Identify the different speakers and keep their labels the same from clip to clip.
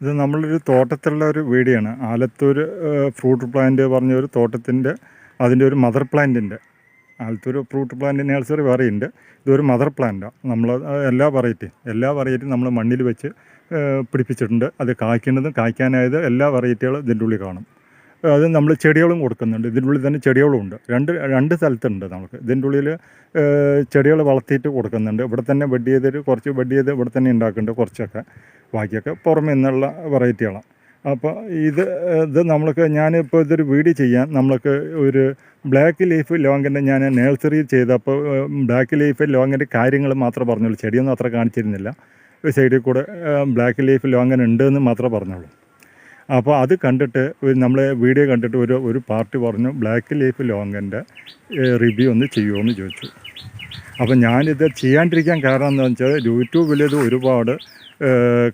Speaker 1: ഇത് നമ്മളൊരു തോട്ടത്തിലുള്ള ഒരു വീഡിയോ ആണ് ആലത്തൂർ ഫ്രൂട്ട് പ്ലാന്റ് പറഞ്ഞ ഒരു തോട്ടത്തിന്റെ അതിന്റെ ഒരു മദർ പ്ലാന്റിന്റെ. ആലത്തൂർ ഫ്രൂട്ട് പ്ലാന്റ് നഴ്സറി വേറെയുണ്ട് ഇതൊരു മദർ പ്ലാന്റാണ് നമ്മൾ എല്ലാ വെറൈറ്റി എല്ലാ വെറൈറ്റിയും നമ്മൾ മണ്ണിൽ വെച്ച് പിടിപ്പിച്ചിട്ടുണ്ട്. അത് കായ്ക്കേണ്ടതും കായ്ക്കാനായത് എല്ലാ വെറൈറ്റികളും ഇതിന്റെ ഉള്ളിൽ കാണും. അത് നമ്മൾ ചെടികളും കൊടുക്കുന്നുണ്ട്. ഇതിന്റെ ഉള്ളിൽ തന്നെ ചെടികളും ഉണ്ട്. രണ്ട് രണ്ട് സ്ഥലത്തുണ്ട് നമുക്ക്. ഇതിന്റെ ഉള്ളിൽ ചെടികൾ വളർത്തിയിട്ട് കൊടുക്കുന്നുണ്ട്. ഇവിടെ തന്നെ ബെഡ് ചെയ്തിട്ട് കുറച്ച് ബെഡ് ചെയ്ത് ഇവിടെ തന്നെ ഉണ്ടാക്കുന്നുണ്ട്. കുറച്ചൊക്കെ ബാക്കിയൊക്കെ പുറമെ നിന്നുള്ള വെറൈറ്റികളാണ്. അപ്പോൾ ഇത് ഇത് നമ്മൾക്ക് ഞാനിപ്പോൾ ഇതൊരു വീഡിയോ ചെയ്യാൻ നമ്മൾക്ക് ഒരു ബ്ലാക്ക് ലീഫ് ലോങ്ങിന്റെ ഞാൻ നേഴ്സറി ചെയ്തപ്പോൾ ബ്ലാക്ക് ലീഫ് ലോങ്ങിന്റെ കാര്യങ്ങൾ മാത്രം പറഞ്ഞുള്ളൂ. ചെടിയൊന്നും അത്ര കാണിച്ചിരുന്നില്ല. സൈഡിൽ കൂടെ ബ്ലാക്ക് ലീഫ് ലോങ്ങൻ ഉണ്ട് എന്ന് മാത്രമേ പറഞ്ഞുള്ളൂ. അപ്പോൾ അത് കണ്ടിട്ട് നമ്മൾ വീഡിയോ കണ്ടിട്ട് ഒരു ഒരു പാർട്ടി പറഞ്ഞു ബ്ലാക്ക് ലീഫ് ലോങ്ങിന്റെ റിവ്യൂ ഒന്ന് ചെയ്യുമോ എന്ന് ചോദിച്ചു. അപ്പോൾ ഞാനിത് ചെയ്യാണ്ടിരിക്കാൻ കാരണം എന്താണെന്ന് വെച്ചാൽ യൂട്യൂബിൽ ഇത് ഒരുപാട്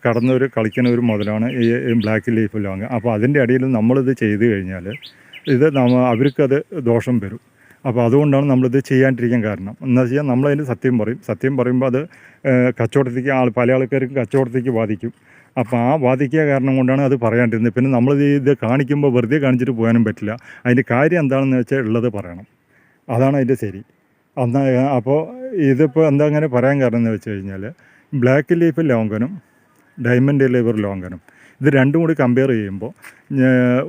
Speaker 1: കടന്നൊരു കളിക്കുന്ന ഒരു മുതലാണ് ഈ ബ്ലാക്ക് ലീഫ് ലോങ് അപ്പോൾ അതിന്റെ ഇടയിൽ നമ്മളിത് ചെയ്ത് കഴിഞ്ഞാൽ ഇത് നമ്മ അവർക്കത് ദോഷം വരും. അപ്പോൾ അതുകൊണ്ടാണ് നമ്മളിത് ചെയ്യാണ്ടിരിക്കാൻ കാരണം. എന്ന് വെച്ചാൽ നമ്മളതിന് സത്യം പറയും. സത്യം പറയുമ്പോൾ അത് കച്ചവടത്തേക്ക് ആൾ പല ആൾക്കാർക്കും കച്ചവടത്തേക്ക് ബാധിക്കും. അപ്പോൾ ആ ബാധിക്കുക കാരണം കൊണ്ടാണ് അത് പറയാണ്ടിരുന്നത്. പിന്നെ നമ്മൾ ഇത് കാണിക്കുമ്പോൾ വെറുതെ കാണിച്ചിട്ട് പോകാനും പറ്റില്ല. അതിന്റെ കാര്യം എന്താണെന്ന് വെച്ചാൽ ഉള്ളത് പറയണം. അതാണ് അതിന്റെ ശരി. അന്ന് അപ്പോൾ ഇതിപ്പോൾ എന്താ അങ്ങനെ പറയാൻ കാരണം എന്ന് വെച്ച് കഴിഞ്ഞാൽ ബ്ലാക്ക് ലീഫ് ലോങ്കനും ഡയമണ്ട് ലീവർ ലോങ്കനും ഇത് രണ്ടും കൂടി കമ്പയർ ചെയ്യുമ്പോൾ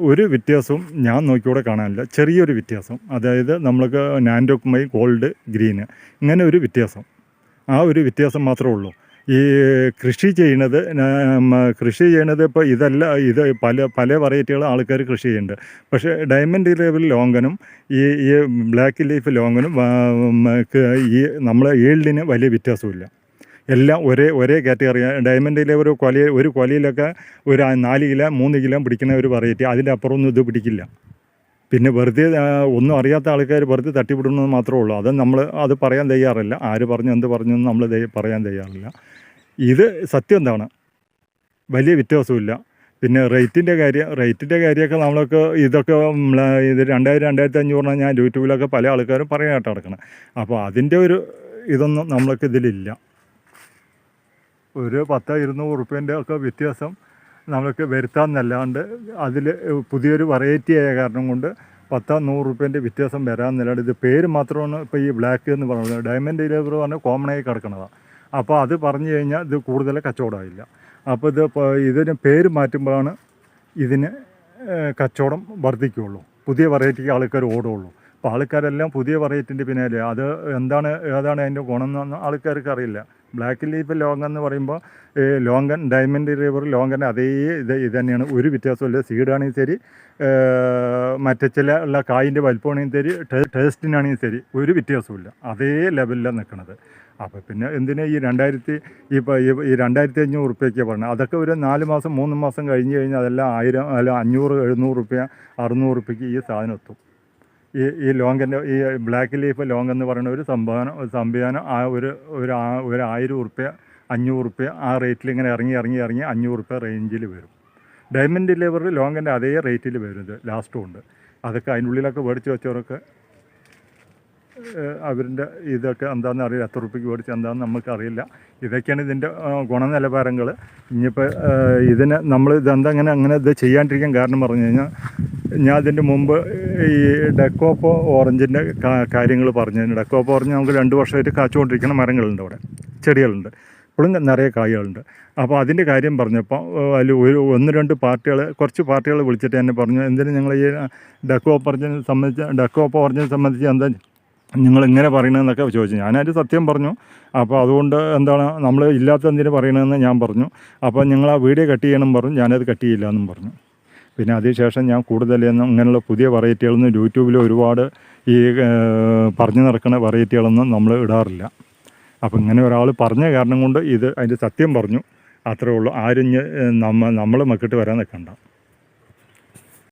Speaker 1: ഒരു വ്യത്യാസവും ഞാൻ നോക്കിയൂടെ കാണാനില്ല. ചെറിയൊരു വ്യത്യാസം. അതായത് നമ്മൾക്ക് നാൻഡോക്കുമൈ ഗോൾഡ് ഗ്രീന് ഇങ്ങനെ ഒരു വ്യത്യാസം. ആ ഒരു വ്യത്യാസം മാത്രമേ ഉള്ളൂ. ഈ കൃഷി ചെയ്യണത് കൃഷി ചെയ്യണത് ഇപ്പോൾ ഇതല്ല ഇത് പല പല വെറൈറ്റികൾ ആൾക്കാർ കൃഷി ചെയ്യുന്നുണ്ട്. പക്ഷേ ഡയമണ്ട് ലെവൽ ലോങ്കനും ഈ ഈ ബ്ലാക്ക് ലീഫ് ക- ഈ നമ്മളെ ഈൽഡിന് വലിയ വ്യത്യാസമില്ല എല്ലാം ഒരേ ഒരേ കാറ്റഗറി ഡയമണ്ടിലെ ഒരു കൊല ഒരു കൊലയിലൊക്കെ ഒരു നാല് കിലോ മൂന്ന് കിലോ പിടിക്കുന്ന ഒരു വെറൈറ്റി അതിന്റെ അപ്പുറമൊന്നും ഇത് പിടിക്കില്ല. പിന്നെ വെറുതെ ഒന്നും അറിയാത്ത ആൾക്കാർ വെറുതെ തട്ടിവിടുന്നത് മാത്രമേ ഉള്ളൂ. അത് നമ്മൾ അത് പറയാൻ തയ്യാറില്ല. ആര് പറഞ്ഞു എന്ത് പറഞ്ഞു എന്ന് നമ്മൾ പറയാൻ തയ്യാറില്ല. ഇത് സത്യം എന്താണ്? വലിയ വ്യത്യാസമില്ല പിന്നെ റേറ്റിന്റെ കാര്യം റേറ്റിന്റെ കാര്യമൊക്കെ നമ്മളൊക്കെ ഇതൊക്കെ ഇത് രണ്ടായിരം രണ്ടായിരത്തി അഞ്ഞൂറിനാണ് ഞാൻ യൂട്യൂബിലൊക്കെ പല ആൾക്കാരും പറയാനായിട്ട് നടക്കണം. അപ്പോൾ അതിന്റെ ഒരു ഇതൊന്നും നമ്മൾക്ക് ഇതിലില്ല. ഒരു പത്ത് ഇരുന്നൂറ് ഉറുപ്പ്യന്റെ ഒക്കെ വ്യത്യാസം നമ്മൾക്ക് വരുത്താമെന്നല്ലാണ്ട് അതിൽ പുതിയൊരു വെറൈറ്റി ആയ കാരണം കൊണ്ട് പത്തോ നൂറ് റുപ്യേന്റെ വ്യത്യാസം വരാമെന്നല്ലാണ്ട് ഇത് പേര് മാത്രമാണ് ഇപ്പോൾ ഈ ബ്ലാക്ക് എന്ന് പറയുന്നത് ഡയമണ്ട് ലേബർ പറഞ്ഞാൽ കോമണായി കിടക്കുന്നതാണ് അപ്പോൾ അത് പറഞ്ഞു കഴിഞ്ഞാൽ ഇത് കൂടുതൽ കച്ചവടമായില്ല. അപ്പോൾ ഇത് ഇതിന് പേര് മാറ്റുമ്പോഴാണ് ഇതിന് കച്ചവടം വർദ്ധിക്കുകയുള്ളൂ. പുതിയ വെറൈറ്റിക്ക് ആൾക്കാർ ഓടുകയുള്ളൂ. അപ്പോൾ ആൾക്കാരെല്ലാം പുതിയ വെറൈറ്റിന്റെ പിന്നാലെ. അത് എന്താണ് ഏതാണ് അതിന്റെ ഗുണം എന്നൊന്നും ആൾക്കാർക്ക് അറിയില്ല. ബ്ലാക്ക് ലീഫ് ലോങ് എന്ന് പറയുമ്പോൾ ലോങ്കൻ ഡയമണ്ട് റിവർ ലോങ്കൻ അതേ ഇത് ഇത് തന്നെയാണ്. ഒരു വ്യത്യാസമില്ല സീഡാണെങ്കിൽ ശരി മറ്റേ ചില ഉള്ള കായിന്റെ വലിപ്പമാണെങ്കിൽ ശരി ടേസ്റ്റിനാണെങ്കിൽ ശരി ഒരു വ്യത്യാസമില്ല അതേ ലെവലിലാണ് നിൽക്കുന്നത് അപ്പോൾ പിന്നെ എന്തിനാ ഈ രണ്ടായിരത്തി ഇപ്പോൾ ഈ രണ്ടായിരത്തി അഞ്ഞൂറ് റുപ്യയ്ക്ക് പറഞ്ഞത്? അതൊക്കെ ഒരു നാല് മാസം മൂന്ന് മാസം കഴിഞ്ഞ് കഴിഞ്ഞാൽ അതെല്ലാം ആയിരം അല്ല അഞ്ഞൂറ് എഴുന്നൂറ് റുപ്യ അറുന്നൂറ് റുപ്യക്ക് ഈ സാധനം എത്തും. ഈ ഈ ലോങ്ങിന്റെ ഈ ബ്ലാക്ക് ലീഫ് ലോങ് എന്ന് പറയുന്ന ഒരു സംവിധാനം സംവിധാനം ആ ഒരു ഒരു ഒരു ആയിരം ഉറുപ്പ്യ അഞ്ഞൂറ് ഉറുപ്പ്യ ആ റേറ്റിൽ ഇങ്ങനെ ഇറങ്ങി ഇറങ്ങി ഇറങ്ങി അഞ്ഞൂറ് ഉറുപ്പ്യ റേഞ്ചിൽ വരും. ഡയമണ്ട് ലേബർ ലോങ്ങിന്റെ അതേ റേറ്റിൽ വരുന്നത് ലാസ്റ്റും ഉണ്ട് അതൊക്കെ അതിന്റെ ഉള്ളിലൊക്കെ മേടിച്ച് വെച്ചവരൊക്കെ അവരുടെ ഇതൊക്കെ എന്താണെന്ന് അറിയില്ല. എത്ര റുപ്യക്ക് മേടിച്ച് എന്താണെന്ന് നമുക്കറിയില്ല ഇതൊക്കെയാണ് ഇതിന്റെ ഗുണനിലവാരങ്ങൾ ഇനിയിപ്പോൾ ഇതിന് നമ്മൾ ഇതെന്താ അങ്ങനെ അങ്ങനെ ഇത് ചെയ്യാണ്ടിരിക്കാൻ കാരണം പറഞ്ഞു കഴിഞ്ഞാൽ ഞാൻ അതിന്റെ മുമ്പ് ഈ ഡെക്കോപ്പോ ഓറഞ്ചിന്റെ കാര്യങ്ങൾ പറഞ്ഞു ഡെക്കോപ്പോ ഓറഞ്ച് നമുക്ക് രണ്ട് വർഷമായിട്ട് കാച്ചുകൊണ്ടിരിക്കുന്ന മരങ്ങളുണ്ട് അവിടെ. ചെടികളുണ്ട്. ഇപ്പോഴും നിറയെ കായകളുണ്ട്. അപ്പോൾ അതിന്റെ കാര്യം പറഞ്ഞപ്പോൾ അതിൽ ഒരു ഒന്ന് രണ്ട് പാർട്ടികൾ കുറച്ച് പാർട്ടികൾ വിളിച്ചിട്ട് എന്നെ പറഞ്ഞു എന്തിനു ഞങ്ങൾ ഈ ഡെക്കോപ്പ് ഓറഞ്ചിനെ സംബന്ധിച്ച് ഡെക്കോപ്പ് ഓറഞ്ചിനെ സംബന്ധിച്ച് എന്താ നിങ്ങൾ ഇങ്ങനെ പറയണമെന്നൊക്കെ ചോദിച്ചു ഞാനത് സത്യം പറഞ്ഞു. അപ്പോൾ അതുകൊണ്ട് എന്താണ് നമ്മൾ ഇല്ലാത്ത എന്തിനു പറയണമെന്ന് ഞാൻ പറഞ്ഞു. അപ്പോൾ നിങ്ങൾ ആ വീഡിയോ കട്ട് ചെയ്യണം പറഞ്ഞു ഞാനത് കട്ട് ചെയ്യില്ല എന്നും പറഞ്ഞു. പിന്നെ അതിനുശേഷം ഞാൻ കൂടുതലൊന്നും ഇങ്ങനെയുള്ള പുതിയ വെറൈറ്റികളൊന്നും യൂട്യൂബിൽ ഒരുപാട് ഈ പറഞ്ഞു നടക്കുന്ന വെറൈറ്റികളൊന്നും നമ്മൾ ഇടാറില്ല. അപ്പോൾ ഇങ്ങനെ ഒരാൾ പറഞ്ഞ കാരണം കൊണ്ട് ഇത് അതിന്റെ സത്യം പറഞ്ഞു. അത്രേ ഉള്ളൂ. ആരും നമ്മൾ മക്കിട്ട് വരാൻ നിൽക്കണ്ട